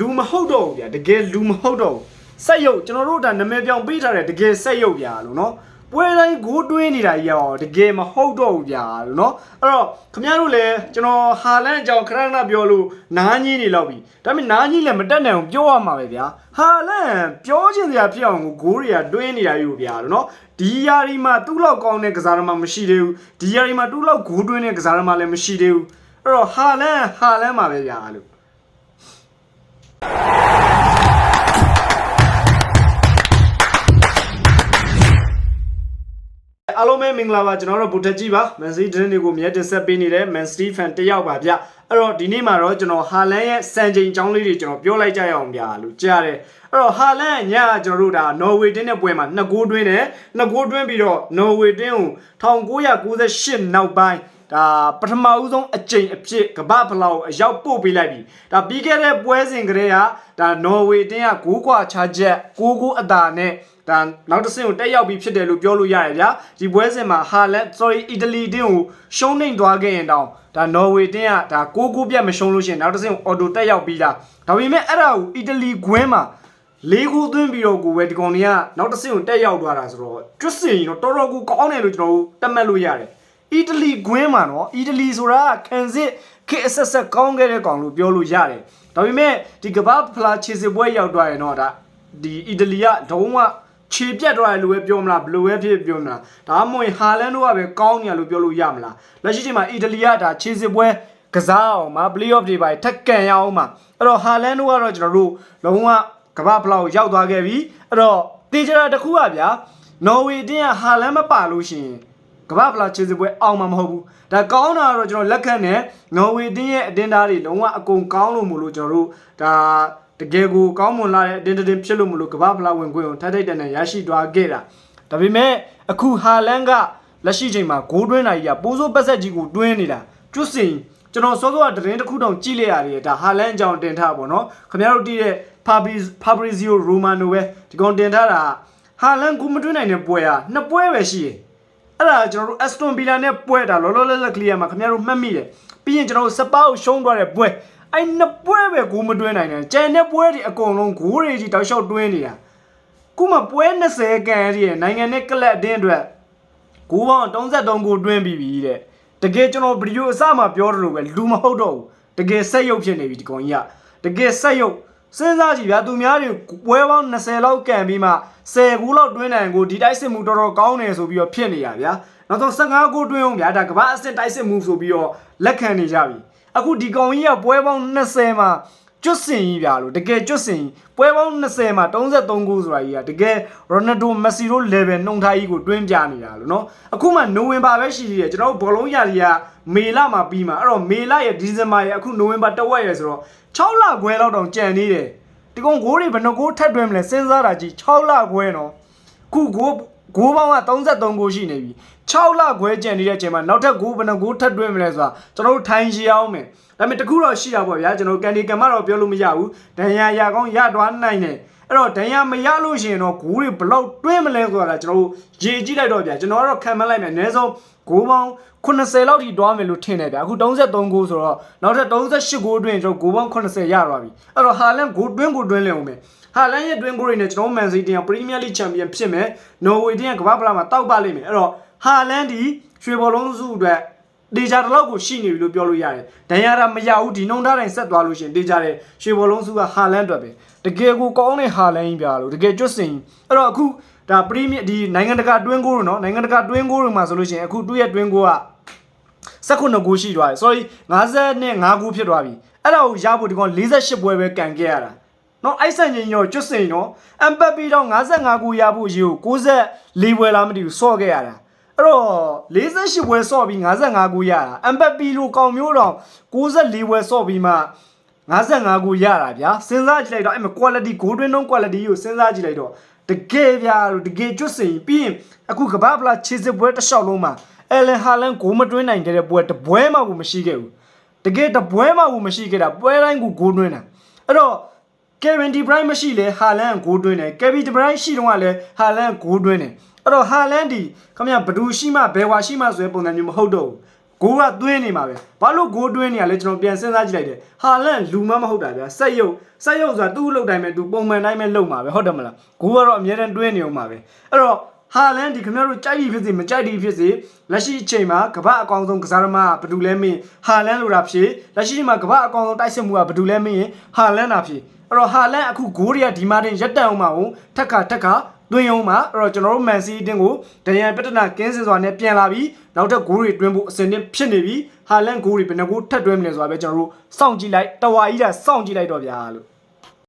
လူမဟုတ်တော့ဘူးဗျာတကယ်လူမဟုတ်တော့ဘူးစက်ရုပ်ကျွန်တော်တို့ဒါနာမည်ပြောင်းပေးထားတဲ့တကယ်စက်ရုပ်ဗျာလို့နော်ပွဲတိုင်းဂိုးတွင်းနေတာကြီးရောတကယ်မဟုတ်တော့ဘူးဗျာလို့နော်အဲ့တော့ခင်ဗျားတို့လည်းကျွန်တော်ဟာလန်အကြောင်းခဏခဏပြောလို့နားကြီးနေလောက်ပြီဒါပေမဲ့နားကြီးလည်းမတက်နိုင်အောင်ပြောရမှာပဲဗျာဟာလန်ပြောချင်စရာဖြစ်အောင်ကိုဂိုးတွေကတွင်းနေတာယူဗျာလို့နော်ဒီယာရီမှာသူ့လောက်ကောင်းတဲ့ကစားသမားမရှိသေးဘူးဒီယာရီမှာသူ့လောက်ဂိုးတွင်းတဲ့ကစားသမားလည်းမရှိသေးဘူးအဲ့တော့ဟာလန်ဟာလန်မှာပဲဗျာလို့ အားလုံးပဲမင်္ဂလာပါကျွန်တော်တို့ဗုဒ္ဓကြီးပါမန်စီဒင်းတွေကိုမြဲတင်ဆက်ပေးနေတဲ့မန်စီဖန်တယောက်ပါဗျအဲ့တော့ဒီနေ့မှာတော့ကျွန်တော်ဟာလန်ရဲ့စံချိန်အကြောင်းလေးတွေကျွန်တော်ပြောလိုက်ကြရအောင်ဗျာလို့ကြားတယ်အဲ့တော့ဟာလန်ညကကျွန်တော်တို့ဒါနော်ဝေတင်းတဲ့ပွဲမှာနှစ်ဂိုးတွင်းတယ်နှစ်ဂိုးတွင်းပြီးတော့နော်ဝေတင်းကို1998နောက်ပိုင်း ဒါပထမဦးဆုံးအကြိမ်အဖြစ်ကမ္ဘာဖလောက်အရောက်ပို့ပေးလိုက်ပြီဒါပြီးခဲ့တဲ့ပွဲစဉ်ကလေးကဒါနော်ဝေတင်းကဂိုးခွာချချက်6ဂိုးအသာနဲ့ဒါနောက်တစ်ဆင့်ကိုတက်ရောက်ပြီးဖြစ်တယ်လို့ပြောလို့ရတယ်ဗျာဒီပွဲစဉ်မှာဟာလန် sorry အီတလီတင်းကိုရှုံးနှိမ်သွားခဲ့ရင်တောင်ဒါနော်ဝေတင်းကဒါ6ဂိုးပြတ်မရှုံးလို့ရှိရင်နောက်တစ်ဆင့်ကိုအော်တိုတက်ရောက်ပြီးတာဒါပေမဲ့အဲ့ဒါကိုအီတလီခွင်းမှာလေးခုသွင်းပြီးတော့ကိုပဲဒီကောင်တွေကနောက်တစ်ဆင့်ကိုတက်ရောက်သွားတာဆိုတော့ကျွတ်စင်တော့တော်တော်ကိုကောင်းတယ်လို့ကျွန်တော်တို့တတ်မှတ်လို့ရတယ် အီတလီခွင်းမှာနော်အီတလီဆိုတာကခံစစ်ခေတ်အဆက်ဆက်ကောင်းခဲ့တဲ့ကောင်လို့ပြောလို့ရတယ်ဒါပေမဲ့ဒီကမ္ဘာဖလားခြေစစ်ပွဲရောက်သွားရင်တော့ဒါဒီအီတလီကဒုံးကခြေပြတ်သွားတယ်လို့ပဲပြောမလားဘယ်လိုပဲဖြစ်ပြောမလားဒါမှမဟုတ်ဟာလန်တို့ကပဲကောင်းနေရလို့ပြောလို့ရမလားလက်ရှိချိန်မှာအီတလီကဒါခြေစစ်ပွဲကစားအောင်မှာ play off တွေပါထက်ကန်ရအောင်မှာအဲ့တော့ဟာလန်တို့ကတော့ကျွန်တော်တို့လုံးဝကမ္ဘာဖလားကိုရောက်သွားခဲ့ပြီအဲ့တော့တေချာတစ်ခုကဗျာနော်ဝေတင်းကဟာလန်မပါလို့ရှိရင် ကမ္ဘာဖလားခြေစစ်ပွဲအောင်မှာမဟုတ်ဘူးဒါကောင်းတာကတော့ကျွန်တော်လက်ခံတယ်နော်ဝေတင်းရဲ့အတင်းသားတွေလုံးဝအကုန်ကောင်းလို့မို့လို့ကျွန်တော်တို့ဒါတကယ်ကိုကောင်းမွန်လာတဲ့အတင်းတင်းဖြစ်လို့မို့လို့ကမ္ဘာဖလားဝင်ခွင့်ကိုထပ်ထိုက်တန်တန်ရရှိသွားခဲ့တာဒါပေမဲ့အခုဟာလန်ကလက်ရှိချိန်မှာဂိုးတွင်းနိုင်ကြီးကပိုးစိုးပတ်ဆက်ကြီးကိုတွင်းနေတာကျွတ်စင်ကျွန်တော်စောစောကတရင်တစ်ခုတောင်ကြည့်လိုက်ရတယ်ဒါဟာလန်အကြောင်းတင်ထားပါတော့ခင်ဗျားတို့တည်တဲ့ Fabrizio Romano ပဲဒီကောင်တင်ထားတာဟာလန်ကိုမတွင်းနိုင်တဲ့ပွဲอ่ะနှစ်ပွဲပဲရှိတယ် အဲ့ဒါကျွန်တော်တို့ Aston Villa နဲ့ပွဲတာလောလောလတ်လတ်ကလေးမှာခင်ဗျားတို့မှတ်မိတယ်ပြီးရင်ကျွန်တော်တို့စပါးကိုရှုံးသွားတဲ့ပွဲအဲ့နှစ်ပွဲပဲဂိုးမတွင်းနိုင်တယ်ကျန်တဲ့ပွဲတွေအကုန်လုံးဂိုးတွေကြီးတောက်လျှောက်တွင်းနေတာခုမှပွဲ20ကန်ရည်နိုင်ငံနဲ့ကလပ်အတင်းအတွက်ဂိုးပေါင်း33ဂိုးတွင်းပြီးပြီတဲ့တကယ်ကျွန်တော်ဗီဒီယိုအစမှပြောတယ်လို့ပဲလူမဟုတ်တော့ဘူးတကယ်ဆက်ရုပ်ဖြစ်နေပြီဒီကောင်ကြီးကတကယ်ဆက်ရုပ် စဉ်းစားကြည့်ဗျာသူများတွေပွဲပေါင်း20လောက်ကန်ပြီးမှ10ဂိုးလောက်တွင်းနိုင်ကိုဒီတိုက်စစ်မှုတော်တော်ကောင်းတယ်ဆိုပြီးတော့ဖြစ်နေရဗျာနောက်ဆုံး15ဂိုးတွင်းအောင်ဗျာဒါကမ္ဘာအဆင့်တိုက်စစ်မှုဆိုပြီးတော့လက်ခံနေကြပြီအခုဒီကောင်ကြီးကပွဲပေါင်း20မှာ ကျွတ်စင်ကြီးဗျာလို့တကယ်ကျွတ်စင်ကြီးပွဲပေါင်း20မှာ33ဂိုးဆိုတာကြီးကတကယ်ရိုနယ်ဒိုမက်ဆီတို့ level နှုံထားကြီးကိုတွင်းပြနေတာလို့နော်အခုမှနိုဝင်ဘာပဲရှိသေးတယ်ကျွန်တော်တို့ဘောလုံးရာကြီးကမေလမှာပြီးမှာအဲ့တော့မေလရဲ့ဒီဇင်ဘာရဲ့အခုနိုဝင်ဘာတဝက်ရဲ့ဆိုတော့6လခွဲလောက်တောင်ကြံနေတယ်ဒီကောင်ဂိုးတွေဘယ်နှဂိုးထပ်တွင်းမလဲစဉ်းစားတာကြီး6လခွဲနော်ခုဂိုး ဂိုးပေါင်းက33ဂိုးရှိနေပြီ6လခွဲကြံနေတဲ့အချိန်မှာနောက်ထပ်ဂိုးဘယ်နှဂိုးထပ်တွင်းမလဲဆိုတာကျွန်တော်တို့ထိုင်ရှည်အောင်မယ်ဒါပေမဲ့တခုတော့ရှိတာပေါ့ဗျာကျွန်တော်ကန်ဒီကန်မတော့ပြောလို့မရဘူးဒဏ်ရာရကောင်းရသွားနိုင်တယ်အဲ့တော့ဒဏ်ရာမရလို့ရှိရင်တော့ဂိုးတွေဘလောက်တွင်းမလဲဆိုတာကျွန်တော်တို့ရေကြည့်လိုက်တော့ဗျာကျွန်တော်ကတော့ခံမလိုက်မယ်အနည်းဆုံးဂိုးပေါင်း80လောက်ထိတွားမယ်လို့ထင်တယ်ဗျာအခု33ဂိုးဆိုတော့နောက်ထပ်38ဂိုးတွင်းကျွန်တော်ဂိုးပေါင်း80ရသွားပြီအဲ့တော့ဟာလန်ဂိုးတွင်းကိုတွင်းလင်အောင်မယ် ဟာလန်ရဲ့တွင်းဂိုးတွေနဲ့ကျွန်တော်မန်စီးတင်ကပရီးမီးယားလိချန်ပီယံဖြစ်မယ်နော်ဝေတင်ကကမ္ဘာ့ဖလားမှာတောက်ပလိမ့်မယ်အဲ့တော့ဟာလန်ဒီရွှေဘောလုံးစုအတွက်ဒေဂျာတလောက်ကိုရှိနေပြီလို့ပြောလို့ရတယ်။ဒဏ်ရာတာမရဘူးဒီနှုံထားတိုင်းဆက်သွားလို့ရှင်ဒေဂျာတဲ့ရွှေဘောလုံးစုကဟာလန်အတွက်ပဲ။တကယ်ကိုကောင်းတဲ့ဟာလန်ကြီးပြလို့တကယ်ကျွတ်စင်အဲ့တော့အခုဒါပရီးမီဒီနိုင်ငံတကာတွင်းကိုနော်နိုင်ငံတကာတွင်းကိုတွေမှာဆိုလို့ရှင်အခုသူ့ရဲ့တွင်းကိုက19ဂိုးရှိသွားတယ် sorry 50နဲ့5ဂိုးဖြစ်သွားပြီအဲ့ဒါကိုရဖို့ဒီကောင်48ပွဲပဲကန်ခဲ့ရတာ နော်အိုက်ဆန်ချင်းရောကျွတ်စင်နော်အမ်ပပီတော့55ဂိုးရဖို့ရေကို64ပွဲလားမသိဘူးစော့ခဲ့ရတာအဲ့တော့48ပွဲစော့ပြီး55ဂိုးရတာအမ်ပပီလိုကောင်မျိုးတော့64ပွဲစော့ပြီးမှ55ဂိုးရတာဗျာစဉ်းစားကြည့်လိုက်တော့အဲ့မှာ quality goal တွင်းတော့ quality ကိုစဉ်းစားကြည့်လိုက်တော့တကယ်ဗျာလို့တကယ်ကျွတ်စင်ပြီးရင်အခုကမ္ဘာဖလားခြေစစ်ပွဲတစ်လျှောက်လုံးမှာအယ်လန်ဟာလန်ဂိုးမတွင်းနိုင်ခဲ့တဲ့ပွဲတပွဲမှကိုမရှိခဲ့ဘူးတကယ်တပွဲမှကိုမရှိခဲ့တာပွဲတိုင်းကိုဂိုးတွင်းတာအဲ့တော့ ကယ်ဗင်ဒီဘရိုင်းမရှိလဲဟာလန်ဂိုးတွင်းတယ်ကယ်ဗင်ဒီဘရိုင်းရှိတော့ကလည်းဟာလန်ဂိုးတွင်းတယ်အဲ့တော့ဟာလန်ဒီခမရဘဒူရှိမှဘယ်ဝါရှိမှဆိုတဲ့ပုံစံမျိုးမဟုတ်တော့ဘူးဂဂိုးကသွင်းနေမှာပဲဘာလို့ဂိုးသွင်းနေရလဲကျွန်တော်ပြန်စဉ်းစားကြည့်လိုက်တယ်ဟာလန်လူမမဟုတ်တာဗျာစက်ရုပ်စက်ရုပ်ဆိုတာသူ့အလုပ်တိုင်းပဲသူပုံမှန်တိုင်းပဲလုပ်မှာပဲဟုတ်တယ်မလားဂိုးကတော့အများတန်းတွင်းနေအောင်မှာပဲအဲ့တော့ဟာလန်ဒီခင်ဗျားတို့ကြိုက်ပြီးဖြစ်စေမကြိုက်ပြီးဖြစ်စေလက်ရှိအချိန်မှာကမ္ဘာအကောင်ဆုံးကစားသမားကဘယ်သူလဲမင်းဟာလန်လိုတာဖြစ်လက်ရှိအချိန်မှာကမ္ဘာအကောင်ဆုံးတိုက်စစ်မှုကဘယ်သူလဲမင်းဟာလန်တာဖြစ် အဲ့တော့ဟာလန်အခုဂိုးတွေကဒီမာတင်ရက်တန်အောင်မှာဟုတ်ထက်ခါထက်ခါတွင်းအောင်မှာအဲ့တော့ကျွန်တော်တို့မန်စီအတင်းကိုဒရန်ပတနာကင်းစင်စွာနဲ့ပြန်လာပြီးနောက်ထပ်ဂိုးတွေတွင်းဖို့အစဉ်နဲ့ဖြစ်နေပြီဟာလန်ဂိုးတွေဘယ်နှဂိုးထပ်တွင်းမလဲဆိုတာပဲကျွန်တော်တို့စောင့်ကြည့်လိုက်တဝါကြီးတာစောင့်ကြည့်လိုက်တော့ဗျာလို့